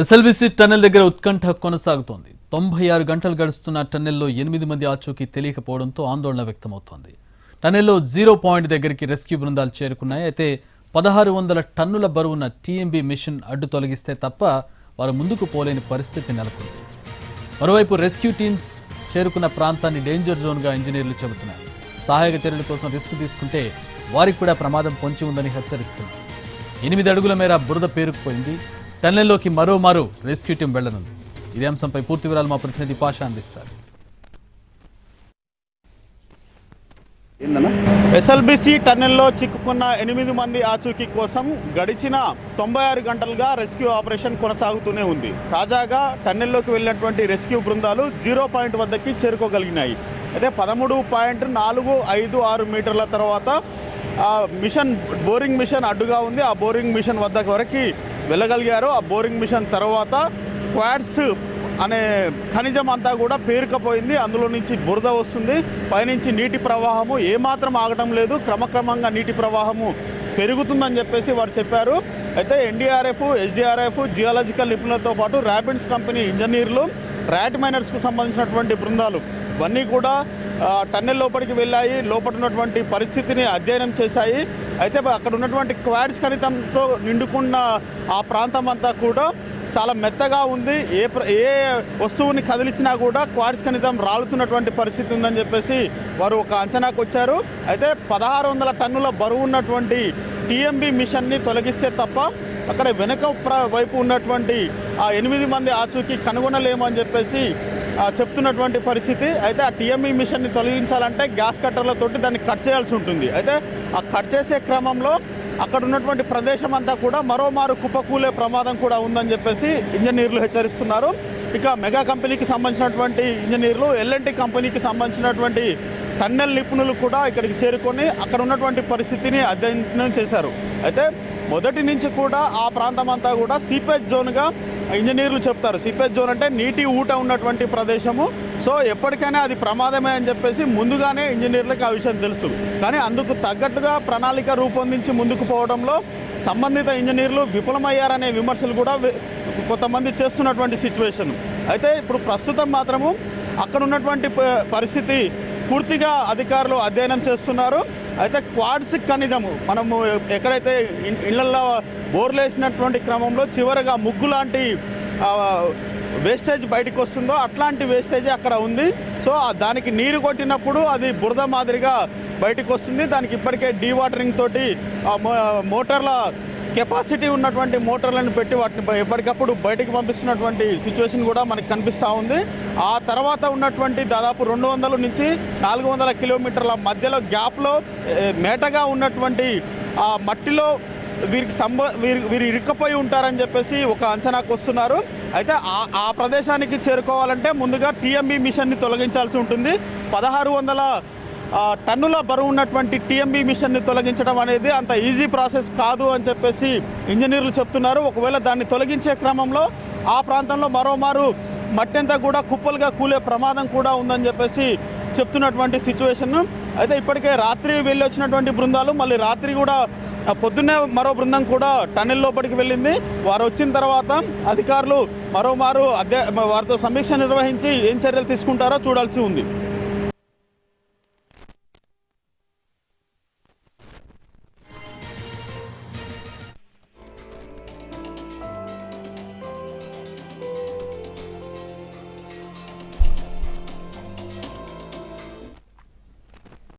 SLBC tunnel దగ్గర ఉత్కంఠ కొనసాగుతోంది. తొంభై ఆరు గంటలు గడుస్తున్న టన్నెల్లో ఎనిమిది మంది ఆచూకీ తెలియకపోవడంతో ఆందోళన వ్యక్తమవుతోంది. టన్నెల్లో జీరో పాయింట్ దగ్గరికి రెస్క్యూ బృందాలు చేరుకున్నాయి. అయితే పదహారు వందల టన్నుల బరువున్న టీఎంబీ మిషన్ అడ్డు తొలగిస్తే తప్ప వారు ముందుకు పోలేని పరిస్థితి నెలకొంది. మరోవైపు రెస్క్యూ టీమ్స్ చేరుకున్న ప్రాంతాన్ని డేంజర్ జోన్గా ఇంజనీర్లు చెబుతున్నారు. సహాయక చర్యల కోసం రిస్క్ తీసుకుంటే వారికి కూడా ప్రమాదం పొంచి ఉందని హెచ్చరిస్తున్నారు. ఎనిమిది అడుగుల మేర బురద పేరుకుపోయింది. టన్నెల్లోకి మరో మరో రెస్క్యూ టీం వెళ్ళనుంది ఇదే అంశంపై పూర్తి వివరాలు మా ప్రతినిధి పాషా అందిస్తారు. ఎస్ఎల్బిసి టన్నెల్లో చిక్కుకున్న ఎనిమిది మంది ఆచూకీ కోసం గడిచిన తొంభై ఆరు గంటలుగా రెస్క్యూ ఆపరేషన్ కొనసాగుతూనే ఉంది. తాజాగా టన్నెల్లోకి వెళ్ళినటువంటి రెస్క్యూ బృందాలు జీరో పాయింట్ వద్దకి చేరుకోగలిగినాయి. అయితే పదమూడు పాయింట్ నాలుగు ఐదు ఆరు మీటర్ల తర్వాత ఆ మిషన్ బోరింగ్ మిషన్ అడ్డుగా ఉంది. ఆ బోరింగ్ మిషన్ వద్ద వరకు వెళ్ళగలిగారు. ఆ బోరింగ్ మిషన్ తర్వాత క్వాడ్స్ అనే ఖనిజం అంతా కూడా పేరుకపోయింది. అందులో నుంచి బురద వస్తుంది. పైనుంచి నీటి ప్రవాహము ఏమాత్రం ఆగటం లేదు. క్రమక్రమంగా నీటి ప్రవాహము పెరుగుతుందని చెప్పేసి వారు చెప్పారు. అయితే ఎన్డీఆర్ఎఫ్ ఎస్డీఆర్ఎఫ్ జియాలజికల్ నిపుణులతో పాటు ర్యాపిడ్స్ కంపెనీ ఇంజనీర్లు ర్యాట్ మైనర్స్కు సంబంధించినటువంటి బృందాలు ఇవన్నీ కూడా టన్నెల్ లోపలికి వెళ్ళాయి. లోపల ఉన్నటువంటి పరిస్థితిని అధ్యయనం చేశాయి. అయితే అక్కడ ఉన్నటువంటి క్వాడ్స్ ఖనితంతో నిండుకున్న ఆ ప్రాంతం అంతా కూడా చాలా మెత్తగా ఉంది. ఏ ప్ర- ఏ వస్తువుని కదిలించినా కూడా క్వాడ్స్ ఖనితం రాలుతున్నటువంటి పరిస్థితి ఉందని చెప్పేసి వారు ఒక అంచనాకు వచ్చారు. అయితే పదహారు వందల టన్నుల బరువు ఉన్నటువంటి టీఎంబీ మిషన్ని తొలగిస్తే తప్ప అక్కడ వెనక ప్ర- వైపు ఉన్నటువంటి ఆ ఎనిమిది మంది ఆచూకీ కనుగొనలేమని చెప్పేసి చెప్తున్నటువంటి పరిస్థితి. అయితే ఆ టీఎంఈ మిషన్ని తొలగించాలంటే గ్యాస్ కట్టర్లతోటి దాన్ని కట్ చేయాల్సి ఉంటుంది. అయితే ఆ కట్ చేసే క్రమంలో అక్కడ ఉన్నటువంటి ప్రదేశం అంతా కూడా మరోమారు కుప్పకూలే ప్రమాదం కూడా ఉందని చెప్పేసి ఇంజనీర్లు హెచ్చరిస్తున్నారు. ఇక మెగా కంపెనీకి సంబంధించినటువంటి ఇంజనీర్లు ఎల్ఎన్టీ కంపెనీకి సంబంధించినటువంటి టన్నెల్ నిపుణులు కూడా ఇక్కడికి చేరుకొని అక్కడ ఉన్నటువంటి పరిస్థితిని అధ్యయనం చేశారు. అయితే మొదటి నుంచి కూడా ఆ ప్రాంతం అంతా కూడా సీపేజ్ జోన్గా ఇంజనీర్లు చెప్తారు. సీపేజ్ జోన్ అంటే నీటి ఊట ఉన్నటువంటి ప్రదేశము. సో ఎప్పటికైనా అది ప్రమాదమే అని చెప్పేసి ముందుగానే ఇంజనీర్లకు ఆ విషయం తెలుసు. కానీ అందుకు తగ్గట్టుగా ప్రణాళిక రూపొందించి ముందుకు పోవడంలో సంబంధిత ఇంజనీర్లు విఫలమయ్యారనే విమర్శలు కూడా కొంతమంది చేస్తున్నటువంటి సిచ్యువేషన్. అయితే ఇప్పుడు ప్రస్తుతం మాత్రము అక్కడ ఉన్నటువంటి ప- పరిస్థితి పూర్తిగా అధికారులు అధ్యయనం చేస్తున్నారు. అయితే క్వాడ్స్ ఖనిజము మనము ఎక్కడైతే ఇళ్ళలో బోర్లు వేసినటువంటి క్రమంలో చివరగా ముగ్గు లాంటి వేస్టేజ్ బయటకు వస్తుందో అట్లాంటి వేస్టేజ్ అక్కడ ఉంది. సో దానికి నీరు కొట్టినప్పుడు అది బురద మాదిరిగా బయటకు వస్తుంది. దానికి ఇప్పటికే డీవాటరింగ్ తోటి ఆ మోటార్ల కెపాసిటీ ఉన్నటువంటి మోటార్లను పెట్టి వాటిని ఎప్పటికప్పుడు బయటకు పంపిస్తున్నటువంటి సిచ్యువేషన్ కూడా మనకు కనిపిస్తూ ఉంది. ఆ తర్వాత ఉన్నటువంటి దాదాపు రెండు వందల నుంచి నాలుగు వందల కిలోమీటర్ల మధ్యలో గ్యాప్లో మేటగా ఉన్నటువంటి ఆ మట్టిలో వీరికి సంబ వీరి వీరు ఇరుక్కపోయి ఉంటారని చెప్పేసి ఒక అంచనాకు వస్తున్నారు. అయితే ఆ ఆ ప్రదేశానికి చేరుకోవాలంటే ముందుగా టీఎంబీ మిషన్ని తొలగించాల్సి ఉంటుంది. పదహారు వందల టన్నుల బరువు ఉన్నటువంటి టీఎంబీ మిషన్ని తొలగించడం అనేది అంత ఈజీ ప్రాసెస్ కాదు అని చెప్పేసి ఇంజనీర్లు చెప్తున్నారు. ఒకవేళ దాన్ని తొలగించే క్రమంలో ఆ ప్రాంతంలో మరోమారు మట్టి కూడా కుప్పలుగా కూలే ప్రమాదం కూడా ఉందని చెప్పేసి చెప్తున్నటువంటి సిచ్యువేషన్ అయితే ఇప్పటికే రాత్రి వెళ్ళి వచ్చినటువంటి బృందాలు మళ్ళీ రాత్రి కూడా పొద్దున్నే మరో బృందం కూడా టన్నెల్ లోపలికి వెళ్ళింది. వారు వచ్చిన తర్వాత అధికారులు మరోమారు అధ్య వారితో సమీక్ష నిర్వహించి ఏం చర్యలు తీసుకుంటారో చూడాల్సి ఉంది.